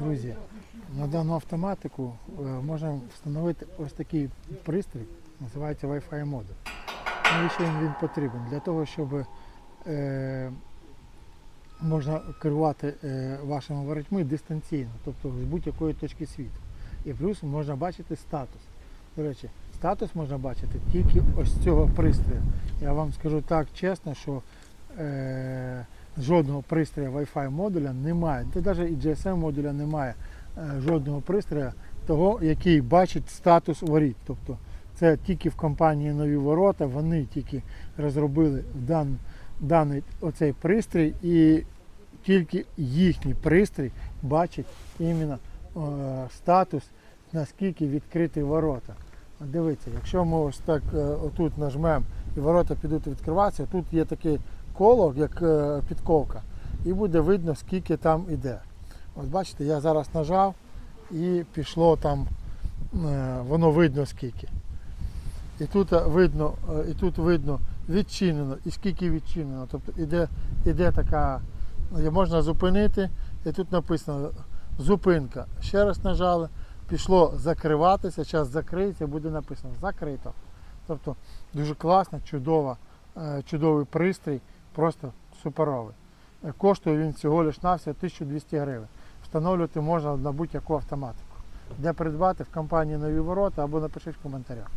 Друзі, на дану автоматику е, можна встановити ось такий пристрій, називається Wi-Fi модуль. Навіщо він, потрібен? Для того, щоб е, можна керувати е, вашими воротьми дистанційно, тобто з будь-якої точки світу. І плюс можна бачити статус. До речі, статус можна бачити тільки ось цього пристрою. Я вам скажу так чесно, що е, жодного пристрою Wi-Fi модуля немає, та навіть і GSM модуля немає е, жодного пристрою, того, який бачить статус воріт. Тобто це тільки в компанії Нові Ворота, вони тільки розробили дан, даний оцей пристрій і тільки їхній пристрій бачить іменно е, статус, наскільки відкриті ворота. Дивіться, якщо ми ось так е, отут нажмемо і ворота підуть відкриватися, тут є таке коло, як е, підковка, і буде видно, скільки там іде. От бачите, я зараз нажав і пішло там, е, воно видно скільки. І тут е, видно, і тут видно відчинено, і скільки відчинено. Тобто іде, іде така, е, можна зупинити, і тут написано зупинка. Ще раз нажали, пішло закриватися, зараз закриється, буде написано закрито. Тобто дуже класно, чудово, чудовий пристрій, просто суперовий. Е, Коштує він всього лиш навсього 1200 гривень. Встановлювати можна на будь-яку автоматику. Де придбати в компанії Нові Ворота або напишіть в коментарях.